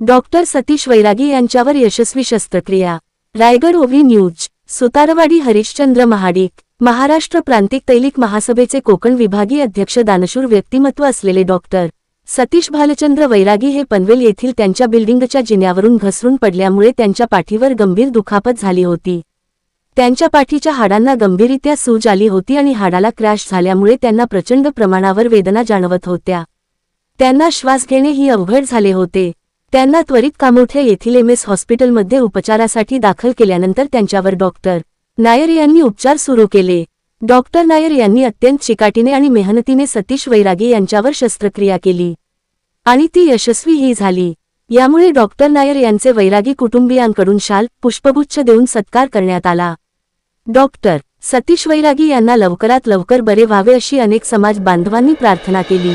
Doctor Satish वैरागी यांच्यावर यशस्वी शस्त्रक्रिया. रायगड ओव्ही न्यूज सुतारवाडी हरिश्चंद्र महाडिक महाराष्ट्र प्रांतिक तैलिक महासभेचे कोकण विभागीय अध्यक्ष दानशूर व्यक्तिमत्व असलेले डॉक्टर सतीश भालचंद्र वैरागी हे पनवेल येथील त्यांच्या बिल्डिंगच्या जिन्यावरून घसरून पडल्यामुळे त्यांच्या पाठीवर गंभीर दुखापत झाली होती. त्यांच्या पाठीच्या हाडांना गंभीरित्या सूज आली होती आणि हाडाला क्रॅश झाल्यामुळे त्यांना प्रचंड प्रमाणावर वेदना जाणवत होत्या. त्यांना श्वास घेणे ही अवघड झाले होते. त्यांना त्वरित कामोठे येथील एम एस हॉस्पिटलमध्ये उपचारासाठी दाखल केल्यानंतर त्यांच्यावर डॉक्टर नायर यांनी उपचार सुरू केले. डॉक्टर नायर यांनी अत्यंत चिकाटीने आणि मेहनतीने सतीश वैरागी यांच्यावर शस्त्रक्रिया केली. आणि ती यशस्वीही झाली. यामुळे डॉक्टर नायर यांचे वैरागी कुटुंबियांकडून शाल पुष्पगुच्छ देऊन सत्कार करण्यात आला. डॉक्टर सतीश वैरागी यांना लवकरात लवकर बरे व्हावे अशी अनेक समाज बांधवांनी प्रार्थना केली.